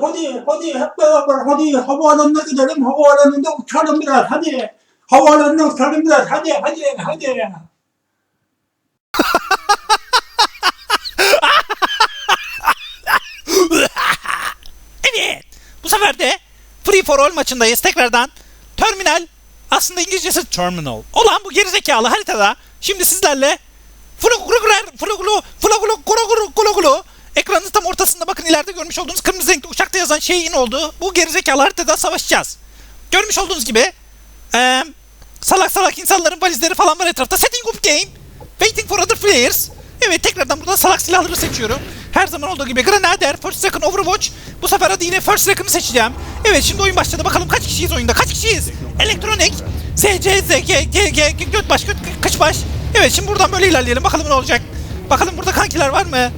Hadi hadi hep beraber hadi havaalanına gidelim havaalanında uçalım biraz hadi. Havaalanına uçalım biraz hadi hadi hadi. Evet. Bu sefer de Free for All maçındayız tekrardan. Terminal aslında İngilizcesi terminal. Olan bu gerizekalı haritada şimdi sizlerle Flugruguler, Fluglu, Fluglu, Gulu, Gulu. Ekranın tam ortasında bakın ileride görmüş olduğunuz kırmızı renkli uçakta yazan şeyin olduğu bu gerizekalı haritada savaşacağız. Görmüş olduğunuz gibi eee, salak salak insanların valizleri falan var etrafta. Setting up game. Waiting for other players. Evet tekrardan buradan salak silahları seçiyorum. Her zaman olduğu gibi Grenadier, First Second Overwatch. Bu sefer hadi yine First Second'ı seçeceğim. Evet şimdi oyun başladı. Bakalım kaç kişiyiz oyunda? Kaç kişiyiz? Elektronik, ZC, ZG, GG, Götbaş, Göt, Kıçbaş. Evet şimdi buradan böyle ilerleyelim. Bakalım ne olacak. Bakalım burada kankiler var mı?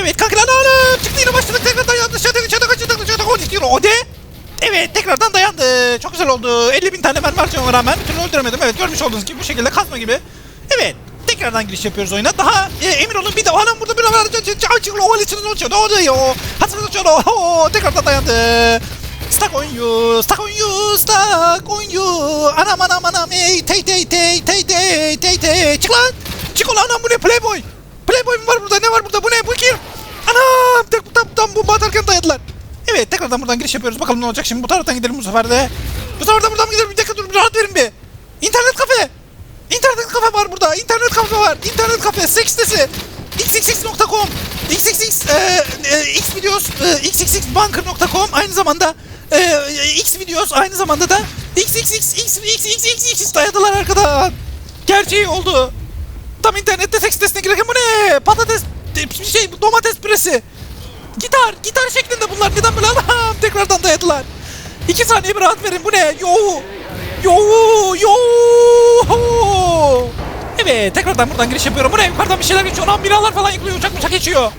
Evet kankiler ana çıktı yine başladık tekrardan yandı. Dışarıda dışarıda kaçırdık dışarıda gol istiyor. O de. Evet tekrardan dayandı. Çok güzel oldu. 50 bin tane mermi harcamama rağmen bir türlü öldüremedim. Evet görmüş olduğunuz gibi bu şekilde kazma gibi. Evet tekrardan giriş yapıyoruz oyuna. Daha e, emin olun bir de anam burada bir var. Açık oval içinde uçuyor. Doğru diyor. Hatırlı uçuyor. Oo, tekrardan dayandı. Stuck on you, stuck on you, stuck on you. Anam anam anam ey tey tey tey tey tey tey tey. Çık lan. Çık ulan anam bu ne playboy. Playboy mu var burada ne var burada bu ne bu kim? Anam tam tam tam bomba atarken dayadılar. Evet tekrardan buradan giriş yapıyoruz. Bakalım ne olacak şimdi. Bu taraftan gidelim bu sefer de. Bu sefer buradan mı gidelim? Bir dakika dur rahat verin bir. İnternet kafe. İnternet kafe var burada. İnternet kafe var. İnternet kafe. Seks sitesi. xxx.com xxx e, e, x videos e, xxxbunker.com aynı zamanda e, x videos aynı zamanda da xxx xxx dayadılar arkadan. Gerçeği oldu. Tam internette seks sitesine girerken bu ne? Patates bir şey domates püresi. Gitar, gitar şeklinde bunlar. Neden böyle Allah'ım tekrardan dayadılar. İki saniye bir rahat verin. Bu ne? Yo, yo, yo. Evet, tekrardan buradan giriş yapıyorum. Bu ne? Yukarıdan bir şeyler geçiyor. Lan binalar falan yıkılıyor. Uçak uçak geçiyor.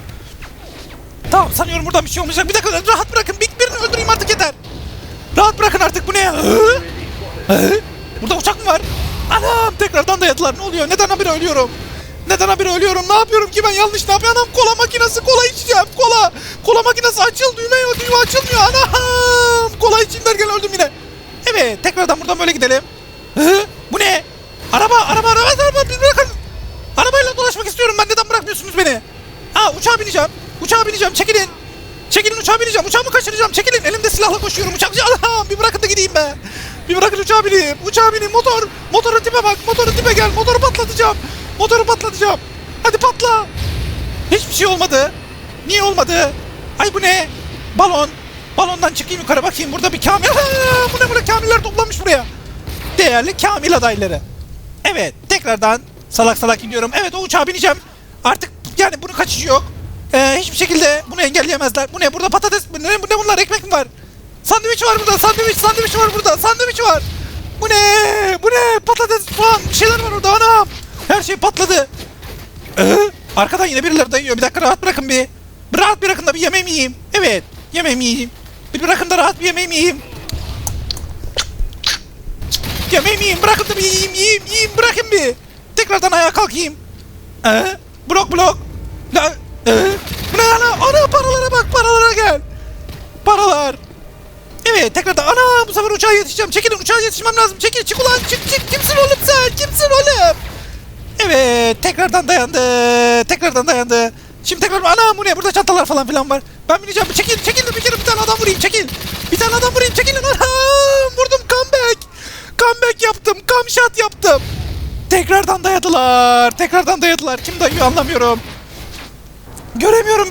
Tamam sanıyorum buradan bir şey olmayacak. Bir dakika rahat bırakın. Bir, birini öldüreyim artık yeter. Rahat bırakın artık. Bu ne? Burada uçak mı var? Anam tekrardan dayadılar. Ne oluyor? Neden habire ölüyorum? Neden habire ölüyorum? Ne yapıyorum ki ben yanlış ne yapıyorum? Anam kola makinesi kola içeceğim kola. Kola makinesi açıl düğme yok düğme açılmıyor. Anam kola içeyim derken öldüm yine. Evet tekrardan buradan böyle gidelim. Hı? Bu ne? Araba araba araba araba bir bırakın. Arabayla dolaşmak istiyorum ben neden bırakmıyorsunuz beni? Ha uçağa bineceğim. Uçağa bineceğim çekilin. Çekilin uçağa bineceğim. Uçağımı kaçıracağım. Çekilin. Elimde silahla koşuyorum. Uçak. Allah'ım bir bırakın da gideyim be. Bir bırakın uçağa bineyim. Uçağa bineyim. Motor. Motorun tipe bak. Motorun tipe gel. Motoru patlatacağım. Motoru patlatacağım. Hadi patla. Hiçbir şey olmadı. Niye olmadı? Ay bu ne? Balon. Balondan çıkayım yukarı bakayım. Burada bir Kamil. Bu ne böyle Kamiller toplanmış buraya. Değerli Kamil adayları. Evet. Tekrardan salak salak gidiyorum. Evet o uçağa bineceğim. Artık yani bunun kaçışı yok. Ee, hiçbir şekilde bunu engelleyemezler. Bu ne? Burada patates mi? Ne, bu ne bunlar? Ekmek mi var? Sandviç var burada. Sandviç, sandviç var burada. Sandviç var. Bu ne? Bu ne? Patates falan. Bir şeyler var orada. Anam. Her şey patladı. Ee, arkadan yine birileri dayıyor. Bir dakika rahat bırakın bir. Bir Rahat bırakın da bir yemeğimi yiyeyim. Evet. Yemeğimi yiyeyim. Bir bırakın da rahat bir yemeğimi yiyeyim. Yemeğimi yiyeyim. Bırakın da bir yiyeyim, yiyeyim, yiyeyim. Bırakın bir. Tekrardan ayağa kalkayım. Ee, blok blok. La, ee, bu ne ana? Ana paralara bak paralara gel. Paralar. Evet tekrardan ana bu sefer uçağa yetişeceğim. Çekilin uçağa yetişmem lazım. Çekil çık ulan çık çık. Kimsin oğlum sen? Kimsin oğlum? Tekrardan dayandı. Tekrardan dayandı. Şimdi tekrar ana bu ne? Burada çantalar falan filan var. Ben bineceğim. Çekil çekil bir kere bir tane adam vurayım çekil. Bir tane adam vurayım çekilin. Ana vurdum comeback. Comeback yaptım. Shot yaptım. Tekrardan dayadılar. Tekrardan dayadılar. Kim dayıyor anlamıyorum. Göremiyorum bir